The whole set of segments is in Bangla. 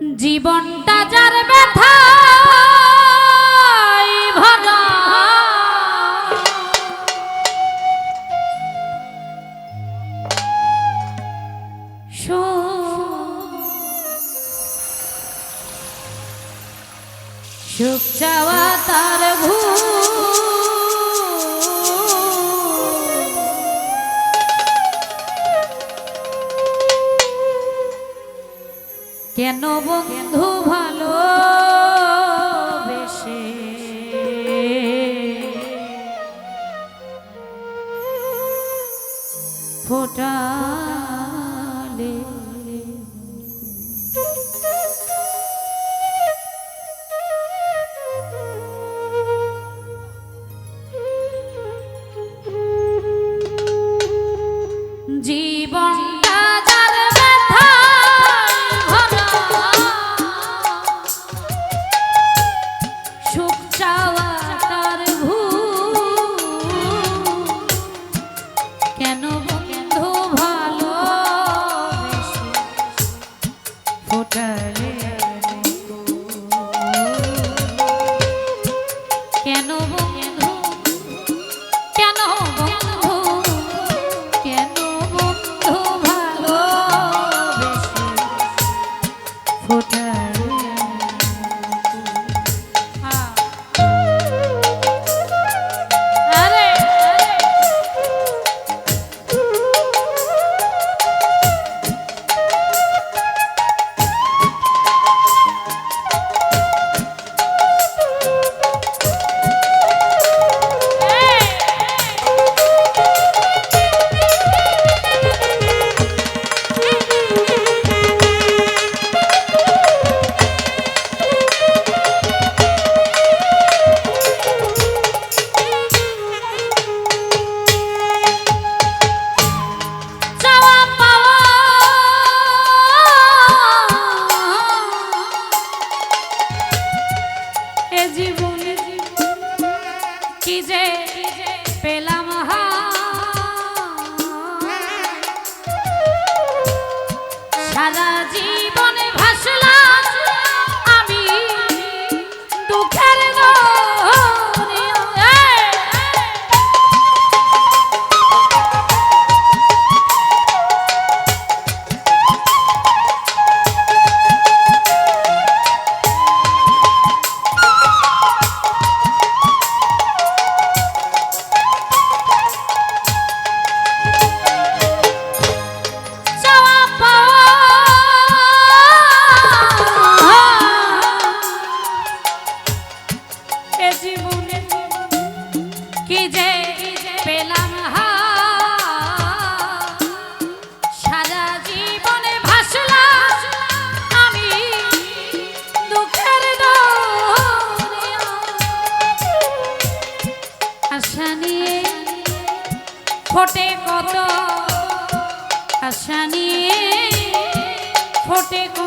জীবনটা যার ব্যথা সুখ চাওয়া তার ভূ কেন বন্ধু ভালো বেশে ফোটালে ফোটা ফোটে কত আশা ফোটে কত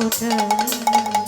কোথায়